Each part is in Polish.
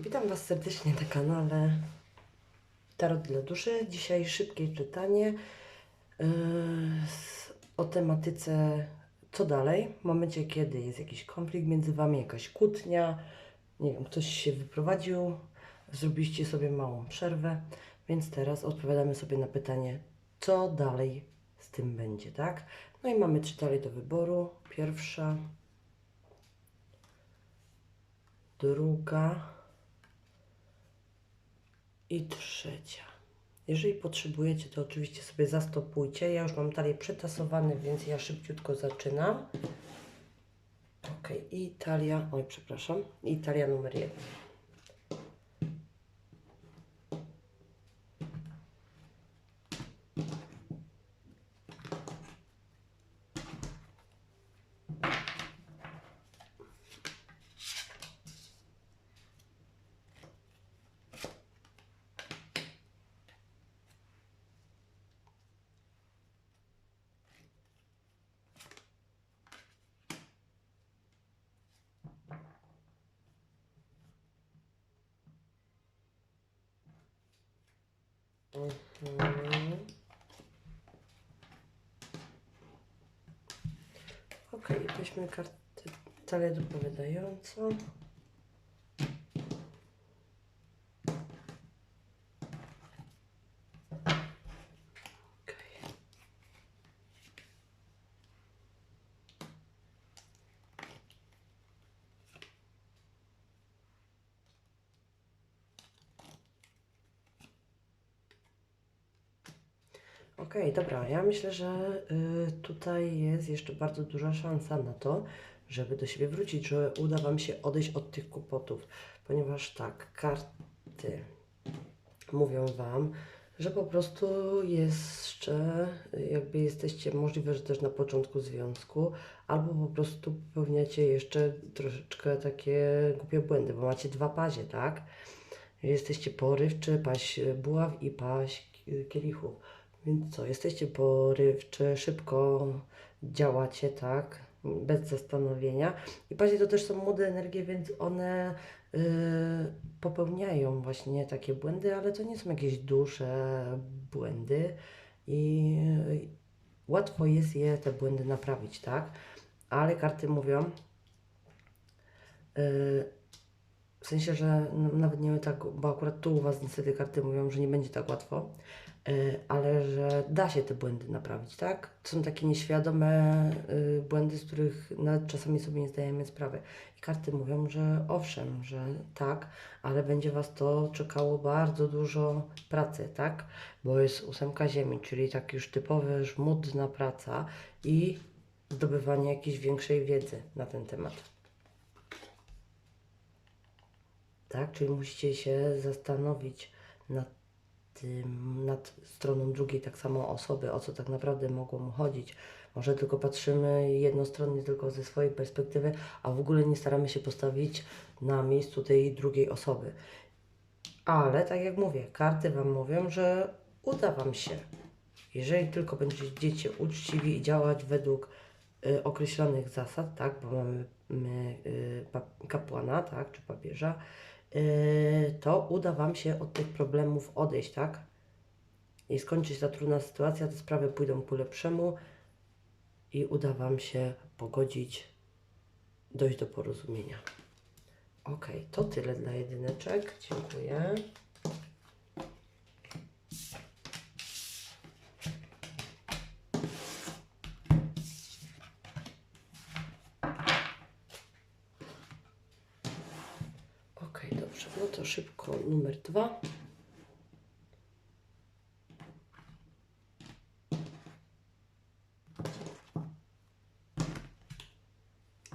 Witam Was serdecznie na kanale Tarot dla Duszy. Dzisiaj szybkie czytanie yy, o tematyce co dalej, w momencie kiedy jest jakiś konflikt między Wami, jakaś kłótnia, nie wiem, ktoś się wyprowadził, zrobiliście sobie małą przerwę, więc teraz odpowiadamy sobie na pytanie, co dalej z tym będzie, tak? No i mamy trzy talie do wyboru. Pierwsza, druga i trzecia. Jeżeli potrzebujecie, to oczywiście sobie zastopujcie. Ja już mam talię przetasowane, więc ja szybciutko zaczynam. Ok, i talia, oj przepraszam, i talia numer jeden. Mhm. Ok, weźmy kartę talię dopowiadającą. Okej, dobra. Ja myślę, że y, tutaj jest jeszcze bardzo duża szansa na to, żeby do siebie wrócić, że uda Wam się odejść od tych kłopotów, ponieważ tak, karty mówią Wam, że po prostu jeszcze jakby jesteście możliwe, że też na początku związku, albo po prostu popełniacie jeszcze troszeczkę takie głupie błędy, bo macie dwa pazie, tak? Jesteście porywczy, paść buław i paść ki- kielichów. Więc co, jesteście porywczy, szybko działacie, tak? Bez zastanowienia. I pazie to też są młode energie, więc one y, popełniają właśnie takie błędy, ale to nie są jakieś duże błędy i y, łatwo jest je, te błędy naprawić, tak? Ale karty mówią, y, w sensie, że nawet nie tak, bo akurat tu u Was niestety karty mówią, że nie będzie tak łatwo, ale że da się te błędy naprawić, tak? To są takie nieświadome y, błędy, z których nawet czasami sobie nie zdajemy sprawy. I karty mówią, że owszem, że tak, ale będzie Was to czekało bardzo dużo pracy, tak? Bo jest ósemka ziemi, czyli tak już typowa, żmudna praca i zdobywanie jakiejś większej wiedzy na ten temat. Tak, czyli musicie się zastanowić nad tym, nad stroną drugiej tak samo osoby, o co tak naprawdę mogło mu chodzić. Może tylko patrzymy jednostronnie tylko ze swojej perspektywy, a w ogóle nie staramy się postawić na miejscu tej drugiej osoby. Ale tak jak mówię, karty Wam mówią, że uda Wam się. Jeżeli tylko będziecie uczciwi i działać według y, określonych zasad, tak, bo mamy my, y, kapłana, tak, czy papieża, to uda Wam się od tych problemów odejść, tak? I skończy się ta trudna sytuacja, te sprawy pójdą ku lepszemu i uda Wam się pogodzić, dojść do porozumienia. Ok, to tyle dla jedyneczek. Dziękuję. Ok, dobrze. No to szybko numer dwa.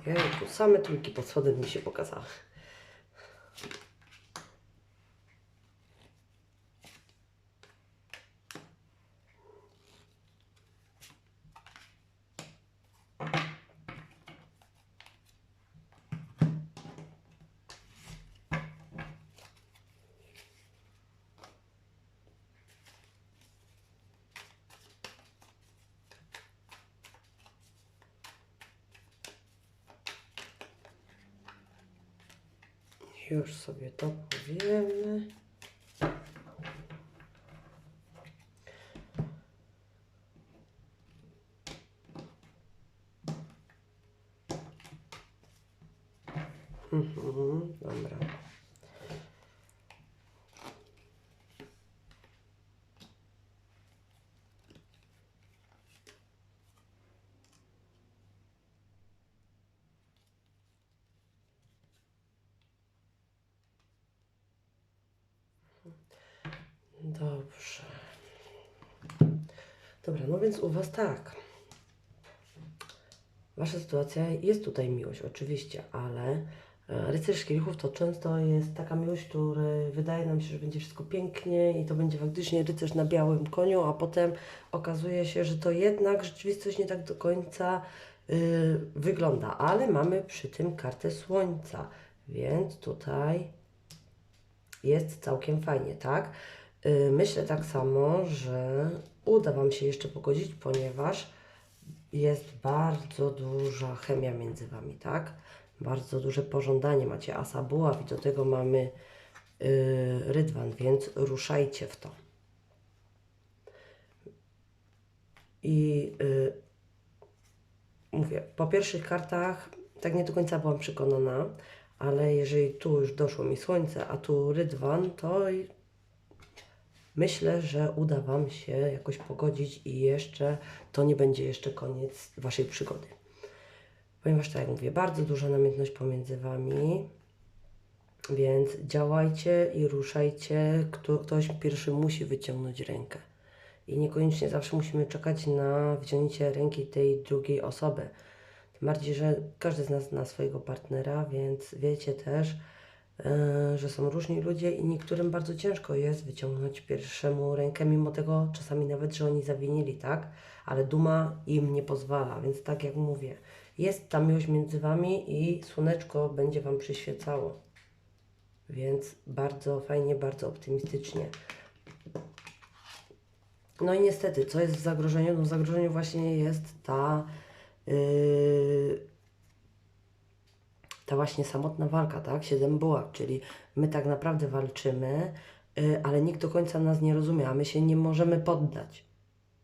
Jejku, same trójki pod spodem mi się pokazały. Już sobie to powiemy. Mhm, dobra. Dobrze. Dobra, no więc u Was tak. Wasza sytuacja jest tutaj miłość, oczywiście, ale e, rycerz kielichów to często jest taka miłość, która wydaje nam się, że będzie wszystko pięknie i to będzie faktycznie rycerz na białym koniu, a potem okazuje się, że to jednak rzeczywistość nie tak do końca y, wygląda, ale mamy przy tym kartę słońca, więc tutaj jest całkiem fajnie, tak? Y, Myślę tak samo, że uda Wam się jeszcze pogodzić, ponieważ jest bardzo duża chemia między Wami, tak? Bardzo duże pożądanie macie asa buław i do tego mamy y, rydwan, więc ruszajcie w to. I y, mówię, po pierwszych kartach tak nie do końca byłam przekonana, ale jeżeli tu już doszło mi słońce, a tu rydwan, to myślę, że uda Wam się jakoś pogodzić i jeszcze to nie będzie jeszcze koniec Waszej przygody. Ponieważ tak jak mówię, bardzo duża namiętność pomiędzy Wami, więc działajcie i ruszajcie. Kto, ktoś pierwszy musi wyciągnąć rękę. I niekoniecznie zawsze musimy czekać na wyciągnięcie ręki tej drugiej osoby. Tym bardziej, że każdy z nas zna swojego partnera, więc wiecie też, że są różni ludzie i niektórym bardzo ciężko jest wyciągnąć pierwszemu rękę, mimo tego czasami nawet, że oni zawinili, tak? Ale duma im nie pozwala, więc tak jak mówię, jest ta miłość między Wami i słoneczko będzie Wam przyświecało. Więc bardzo fajnie, bardzo optymistycznie. No i niestety, co jest w zagrożeniu? No w zagrożeniu właśnie jest ta, yy, ta właśnie samotna walka, tak? Siedem buław, czyli my tak naprawdę walczymy, yy, ale nikt do końca nas nie rozumie, a my się nie możemy poddać.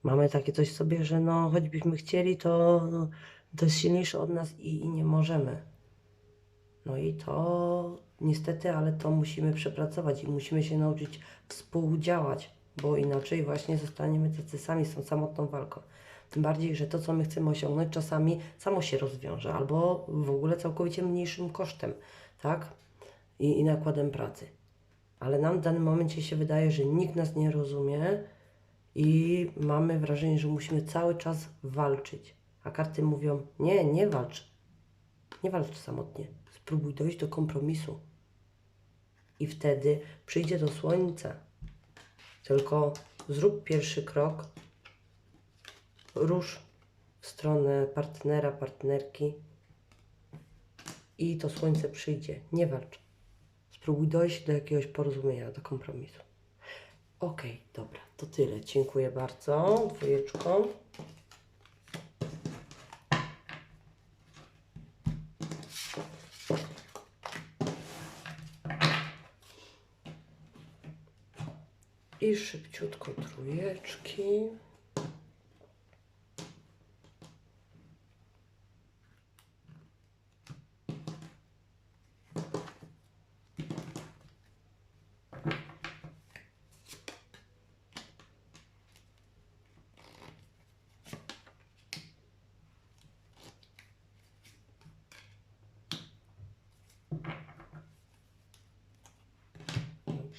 Mamy takie coś w sobie, że no, choćbyśmy chcieli, to, to jest silniejsze od nas i, i nie możemy. No i to niestety, ale to musimy przepracować i musimy się nauczyć współdziałać, bo inaczej właśnie zostaniemy tacy sami z tą samotną walką. Tym bardziej, że to, co my chcemy osiągnąć, czasami samo się rozwiąże, albo w ogóle całkowicie mniejszym kosztem, tak? I, i nakładem pracy. Ale nam w danym momencie się wydaje, że nikt nas nie rozumie i mamy wrażenie, że musimy cały czas walczyć. A karty mówią: Nie, nie walcz. Nie walcz samotnie. Spróbuj dojść do kompromisu. I wtedy przyjdzie do słońca. Tylko zrób pierwszy krok, rusz w stronę partnera, partnerki i to słońce przyjdzie. Nie walcz. Spróbuj dojść do jakiegoś porozumienia, do kompromisu. Okej, dobra, to tyle. Dziękuję bardzo. Dwójeczką. I szybciutko trójeczki.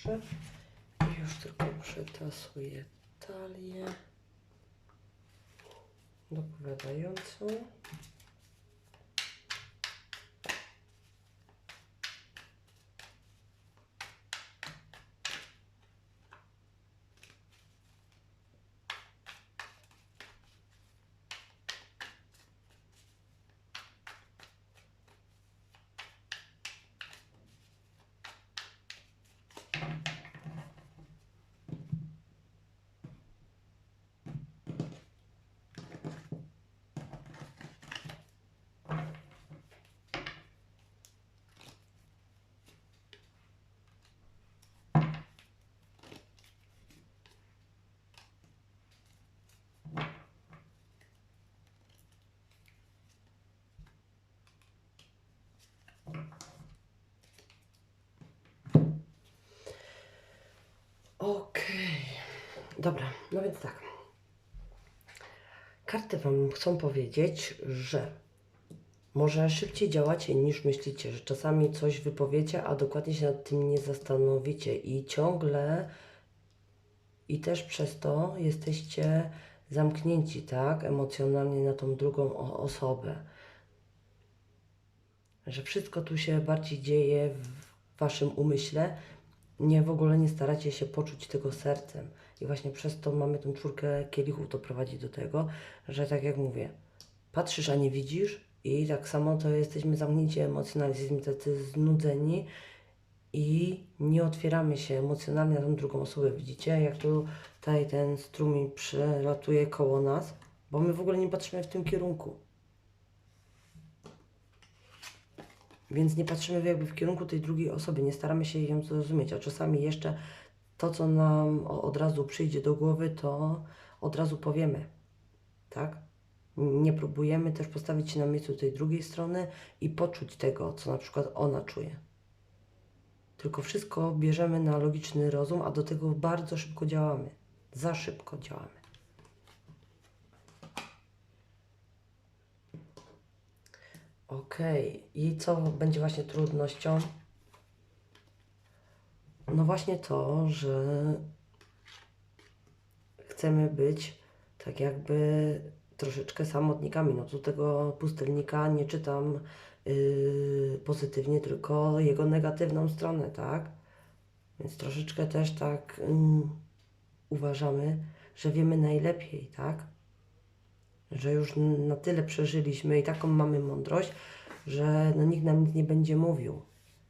Już tylko przetasuję talię dopowiadającą. Okej. Dobra, no więc tak. Karty Wam chcą powiedzieć, że może szybciej działacie niż myślicie, że czasami coś wypowiecie, a dokładnie się nad tym nie zastanowicie i ciągle i też przez to jesteście zamknięci, tak, emocjonalnie na tą drugą osobę. Że wszystko tu się bardziej dzieje w Waszym umyśle, nie w ogóle nie staracie się poczuć tego sercem. I właśnie przez to mamy tą czwórkę kielichów, to prowadzi do tego, że tak jak mówię, patrzysz, a nie widzisz i tak samo to jesteśmy zamknięci emocjonalnie, jesteśmy tacy znudzeni i nie otwieramy się emocjonalnie na tą drugą osobę. Widzicie, jak tutaj ten strumień przelatuje koło nas, bo my w ogóle nie patrzymy w tym kierunku. Więc nie patrzymy jakby w kierunku tej drugiej osoby, nie staramy się ją zrozumieć, a czasami jeszcze to, co nam od razu przyjdzie do głowy, to od razu powiemy, tak? Nie próbujemy też postawić się na miejscu tej drugiej strony i poczuć tego, co na przykład ona czuje. Tylko wszystko bierzemy na logiczny rozum, a do tego bardzo szybko działamy. Za szybko działamy. Okej, i co będzie właśnie trudnością? No właśnie to, że chcemy być tak jakby troszeczkę samotnikami. No tu tego pustelnika nie czytam yy, pozytywnie, tylko jego negatywną stronę, tak? Więc troszeczkę też tak ym, uważamy, że wiemy najlepiej, tak? Że już na tyle przeżyliśmy i taką mamy mądrość, że no, nikt nam nic nie będzie mówił,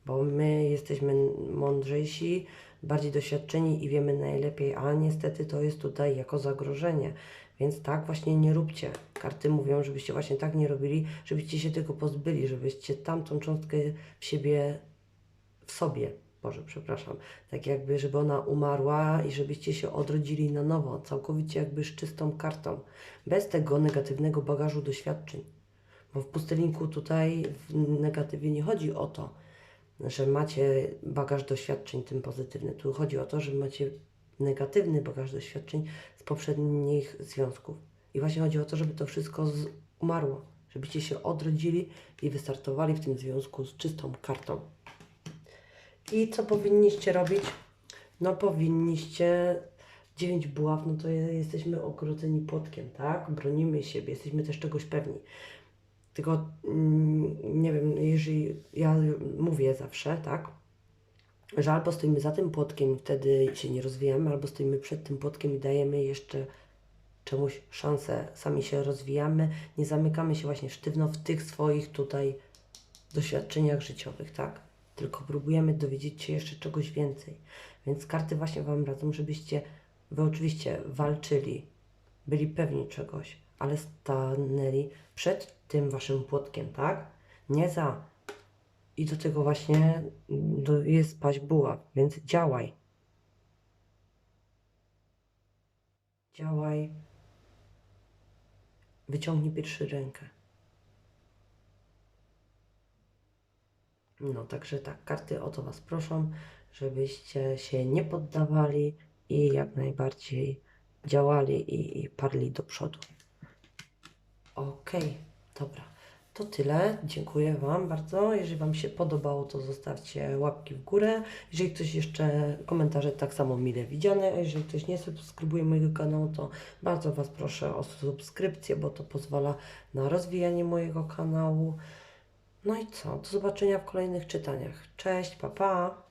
bo my jesteśmy mądrzejsi, bardziej doświadczeni i wiemy najlepiej, a niestety to jest tutaj jako zagrożenie. Więc tak właśnie nie róbcie. Karty mówią, żebyście właśnie tak nie robili, żebyście się tego pozbyli, żebyście tamtą cząstkę w siebie, w sobie, Boże, przepraszam, tak jakby, żeby ona umarła i żebyście się odrodzili na nowo, całkowicie jakby z czystą kartą, bez tego negatywnego bagażu doświadczeń. Bo w pustelniku tutaj w negatywie nie chodzi o to, że macie bagaż doświadczeń tym pozytywny. Tu chodzi o to, że macie negatywny bagaż doświadczeń z poprzednich związków. I właśnie chodzi o to, żeby to wszystko umarło, żebyście się odrodzili i wystartowali w tym związku z czystą kartą. I co powinniście robić? No powinniście dziewięć buław, no to je- jesteśmy ogrodzeni płotkiem, tak? Bronimy siebie, jesteśmy też czegoś pewni. Tylko mm, nie wiem, jeżeli ja mówię zawsze, tak? Że albo stoimy za tym płotkiem i wtedy się nie rozwijamy, albo stoimy przed tym płotkiem i dajemy jeszcze czemuś szansę. Sami się rozwijamy, nie zamykamy się właśnie sztywno w tych swoich tutaj doświadczeniach życiowych, tak? Tylko próbujemy dowiedzieć się jeszcze czegoś więcej. Więc karty właśnie Wam radzą, żebyście Wy oczywiście walczyli, byli pewni czegoś, ale stanęli przed tym Waszym płotkiem, tak? Nie za. I do tego właśnie mm, jest paść buław, więc działaj. Działaj. Wyciągnij pierwszy rękę. No, także tak, karty o to Was proszą, żebyście się nie poddawali i jak najbardziej działali i, i parli do przodu. Okej, dobra. To tyle. Dziękuję Wam bardzo. Jeżeli Wam się podobało, to zostawcie łapki w górę. Jeżeli ktoś jeszcze komentarze tak samo mile widziane, a jeżeli ktoś nie subskrybuje mojego kanału, to bardzo Was proszę o subskrypcję, bo to pozwala na rozwijanie mojego kanału. No i co? Do zobaczenia w kolejnych czytaniach. Cześć, pa pa!